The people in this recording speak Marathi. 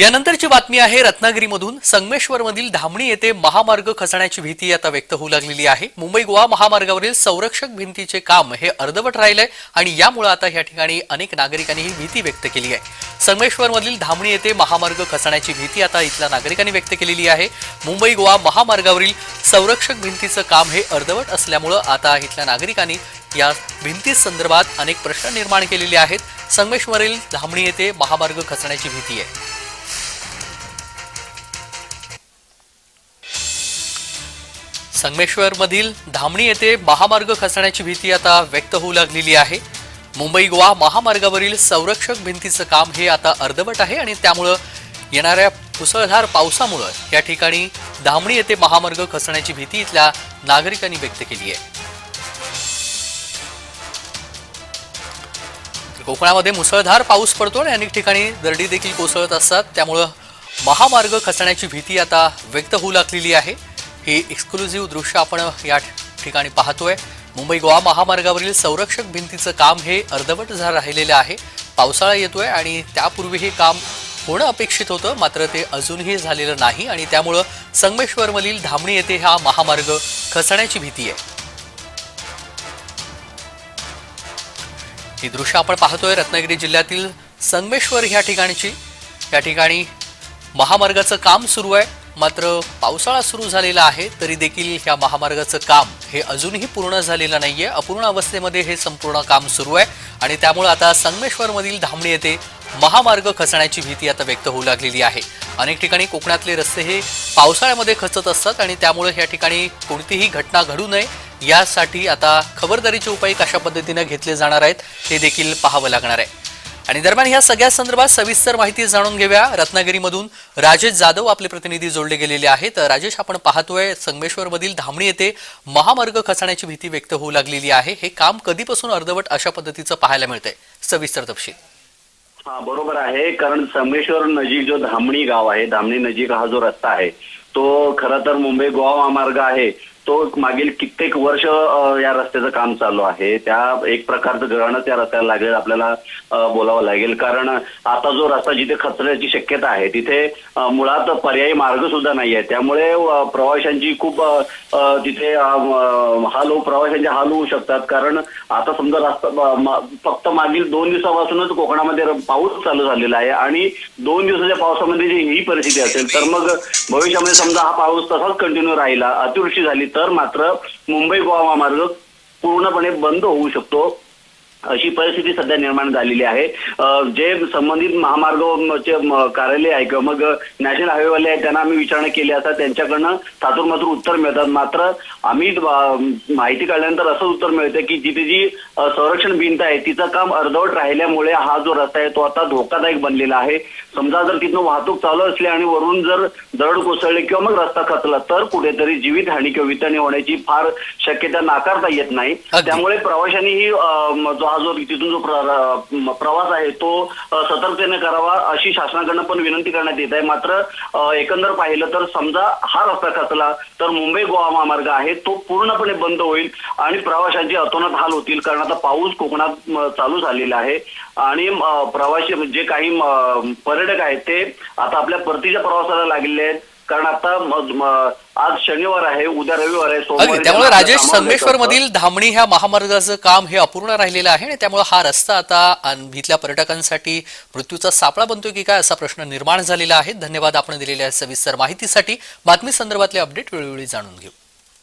यानंतरची बातमी आहे रत्नागिरीमधून संगमेश्वरमधील धामणी येथे महामार्ग खचण्याची भीती आता व्यक्त होऊ लागलेली आहे. मुंबई गोवा महामार्गावरील संरक्षक भिंतीचे काम हे अर्धवट राहिलंय आणि यामुळे आता या ठिकाणी अनेक नागरिकांनी ही भीती व्यक्त केली आहे. संगमेश्वरमधील धामणी येथे महामार्ग खचण्याची भीती आता इथल्या नागरिकांनी व्यक्त केलेली आहे. मुंबई गोवा महामार्गावरील संरक्षक भिंतीचं काम हे अर्धवट असल्यामुळं आता इथल्या नागरिकांनी या भिंती संदर्भात अनेक प्रश्न निर्माण केलेले आहेत. संगमेश्वरील धामणी येथे महामार्ग खचण्याची भीती आहे. संगमेश्वरमधील धामणी येथे महामार्ग खचण्याची भीती आता व्यक्त होऊ लागलेली आहे. मुंबई गोवा महामार्गावरील संरक्षक भिंतीचं काम हे आता अर्धवट आहे आणि त्यामुळं येणाऱ्या मुसळधार पावसामुळं या ठिकाणी धामणी येथे महामार्ग खचण्याची भीती इथल्या नागरिकांनी व्यक्त केली आहे. कोकणामध्ये मुसळधार पाऊस पडतो आणि अनेक ठिकाणी दरडी देखील कोसळत असतात. त्यामुळं महामार्ग खचण्याची भीती आता व्यक्त होऊ लागलेली आहे. हे एक्सक्लुझिव्ह दृश्य आपण या ठिकाणी पाहतोय. मुंबई गोवा महामार्गावरील संरक्षक भिंतीचं काम हे अर्धवट झा राहिलेलं आहे. पावसाळा येतोय आणि त्यापूर्वी हे काम होणं अपेक्षित होतं मात्र ते अजूनही झालेलं नाही आणि त्यामुळं संगमेश्वरमधील धामणी येथे हा महामार्ग खचण्याची भीती आहे. ही दृश्य आपण पाहतोय रत्नागिरी जिल्ह्यातील संगमेश्वर ह्या ठिकाणची. या ठिकाणी महामार्गाचं काम सुरू आहे. मात्र पावसाळा सुरू झालेला आहे तरी देखील ह्या महामार्गाचं काम हे अजूनही पूर्ण झालेलं नाहीये. अपूर्ण अवस्थेमध्ये हे संपूर्ण काम सुरू आहे आणि त्यामुळे आता संगमेश्वरमधील धामणी येथे महामार्ग खचण्याची भीती आता व्यक्त होऊ लागलेली आहे. अनेक ठिकाणी कोकणातले रस्ते हे पावसाळ्यामध्ये खचत असतात आणि त्यामुळे या ठिकाणी कोणतीही घटना घडू नये यासाठी आता खबरदारीचे उपाय कशा पद्धतीने घेतले जाणार आहेत हे देखील पाहावं लागणार आहे. आणि दरम्यान या सगळ्या संदर्भात सविस्तर माहिती जाणून घेऊया. रत्नागिरीमधून राजेश जाधव आपले प्रतिनिधी जोडले गेलेले आहेत. राजेश आपण पाहतोय संगमेश्वरमधील धामणी येथे महामार्ग खचण्याची भीती व्यक्त होऊ लागलेली आहे. हे काम कधीपासून अर्धवट अशा पद्धतीचं पाहायला मिळतंय? सविस्तर तपशील. हा बरोबर आहे. कारण संगमेश्वर नजीक जो धामणी गाव आहे धामणी नजीक हा जो रस्ता आहे तो खर तर मुंबई गोवा महामार्ग आहे. तो मागील कित्येक वर्ष या रस्त्याचं काम चालू आहे. त्या एक प्रकारचं ग्रहणच या रस्त्याला लागेल आपल्याला बोलावं लागेल. कारण आता जो रस्ता जिथे खचण्याची शक्यता आहे तिथे मुळात पर्यायी मार्ग सुद्धा नाही आहे. त्यामुळे प्रवाशांची खूप तिथे हाल होऊ प्रवाशांचे हाल होऊ शकतात. कारण आता समजा रस्ता फक्त मागील दोन दिवसापासूनच कोकणामध्ये पाऊस चालू झालेला आहे आणि दोन दिवसाच्या पावसामध्ये जी ही परिस्थिती असेल तर मग भविष्यामध्ये समजा हा पाऊस तसाच कंटिन्यू राहिला अतिवृष्टी झाली तर मात्र मुंबई गोवा महामार्ग पूर्णपणे बंद होऊ शकतो. अशी परिस्थिती सध्या निर्माण झालेली आहे. जे संबंधित महामार्गचे कार्यालय आहे किंवा मग नॅशनल हायवेवाले आहेत त्यांना आम्ही विचारणा केली असता त्यांच्याकडनं सातूर मात्र उत्तर मिळतात. मात्र आम्ही माहिती काढल्यानंतर असं उत्तर मिळतं की जिथे जी संरक्षण भिंत आहे तिचं काम अर्धवट राहिल्यामुळे हा जो रस्ता आहे तो आता धोकादायक बनलेला आहे. समजा जर तिथून वाहतूक चालू असली आणि वरून जर दरड कोसळले किंवा मग रस्ता खचला तर कुठेतरी जीवितहानी किंवा वितहानी होण्याची फार शक्यता नाकारता येत नाही. त्यामुळे प्रवाशांनी म, जो हा जो तिथून जो प्रवास आहे तो सतर्कतेने करावा अशी शासनाकडनं पण विनंती करण्यात येत आहे. मात्र एकंदर पाहिलं तर समजा हा रस्ता खचला तर मुंबई गोवा महामार्ग आहे तो पूर्णपणे बंद होईल आणि प्रवाशांची अतोनात हाल होतील. कारण आता पाऊस कोकणात चालू झालेला आहे. आणि प्रवासी जे काही पर्यटक आहेत ते आता आपल्या परतीच्या प्रवासाला लागलेले आहेत. कारण आता आज शनिवार आहे उद्या रविवार आहे त्यामुळे राजेश संगमेश्वर. मधील धामणी ह्या महामार्गाचं काम हे अपूर्ण राहिलेलं आहे आणि त्यामुळे हा रस्ता आता इथल्या पर्यटकांसाठी मृत्यूचा सापळा बनतोय की काय असा प्रश्न निर्माण झालेला आहे. धन्यवाद आपण दिलेल्या सविस्तर माहितीसाठी. बातमी संदर्भातले अपडेट वेळोवेळी जाणून घेऊ.